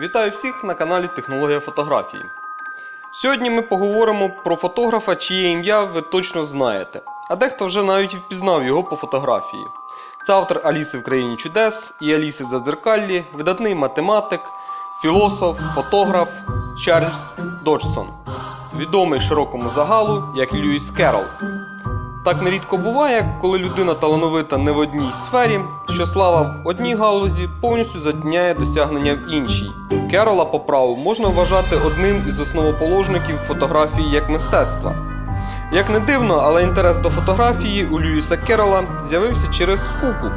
Вітаю всіх на каналі Технологія фотографії. Сьогодні ми поговоримо про фотографа, чиє ім'я ви точно знаєте, а дехто вже навіть впізнав його по фотографії. Це автор Аліси в країні чудес і Аліси в Задзеркаллі, видатний математик, філософ, фотограф Чарльз Доджсон, відомий широкому загалу як Льюіс Керрол. Так нерідко буває, коли людина талановита не в одній сфері, що слава в одній галузі повністю затіняє досягнення в іншій. Керола по праву можна вважати одним із основоположників фотографії як мистецтва. Як не дивно, але інтерес до фотографії у Льюіса Керола з'явився через скуку.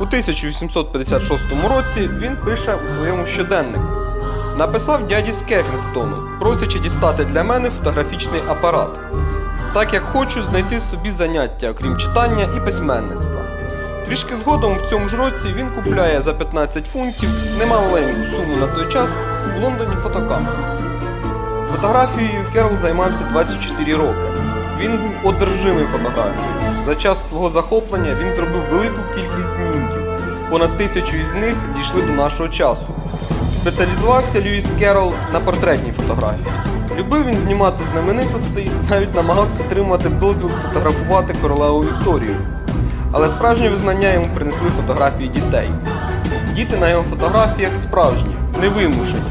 У 1856 році він пише у своєму щоденнику. Написав дяді Скефінгтону, просячи дістати для мене фотографічний апарат так як хочу знайти собі заняття, окрім читання і письменництва. Трішки згодом в цьому ж році він купляє за 15 фунтів немаленьку суму на той час в Лондоні фотокамеру. Фотографією Керол займався 24 роки. Він був одержимий фотографією. За час свого захоплення він зробив велику кількість знімків. Понад тисячу із них дійшли до нашого часу. Спеціалізувався Льюіс Керол на портретній фотографії. Любив він знімати знаменитостей, навіть намагався отримати дозвіл фотографувати королеву Вікторію. Але справжнє визнання йому принесли фотографії дітей. Діти на його фотографіях справжні, невимушені,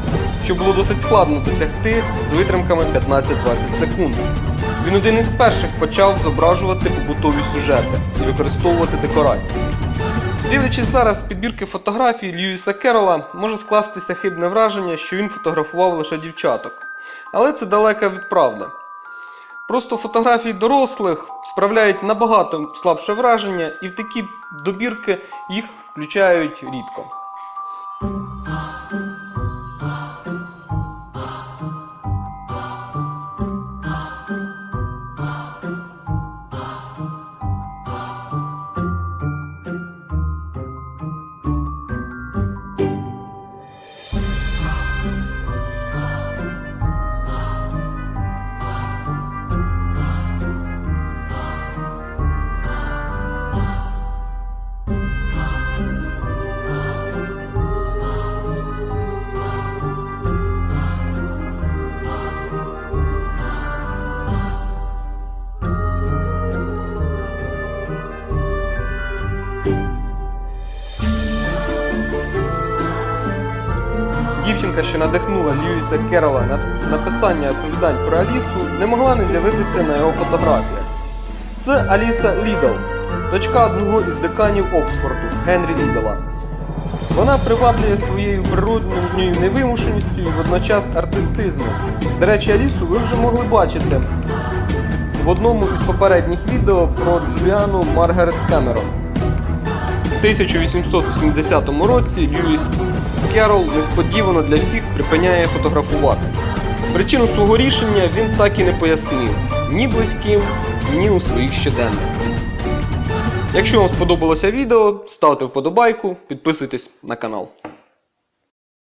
що було досить складно досягти з витримками 15-20 секунд. Він один із перших почав зображувати побутові сюжети і використовувати декорації. Дивлячись зараз підбірки фотографій Льюіса Керрола, може скластися хибне враження, що він фотографував лише дівчаток. Але це далека від правди. Просто фотографії дорослих справляють набагато слабше враження, і в такі добірки їх включають рідко. Дівчинка, що надихнула Льюіса Керрола на написання оповідань про Алісу, не могла не з'явитися на його фотографіях. Це Аліса Лідл, дочка одного із деканів Оксфорду Генрі Лідела. Вона приваблює своєю природньою невимушеністю і водночас артистизмом. До речі, Алісу ви вже могли бачити в одному із попередніх відео про Джуліану Маргарет Кемерон. У 1880 році Льюіс Керол несподівано для всіх припиняє фотографувати. Причину свого рішення він так і не пояснив ні близьким, ні у своїх щоденниках. Якщо вам сподобалося відео, ставте вподобайку, підписуйтесь на канал.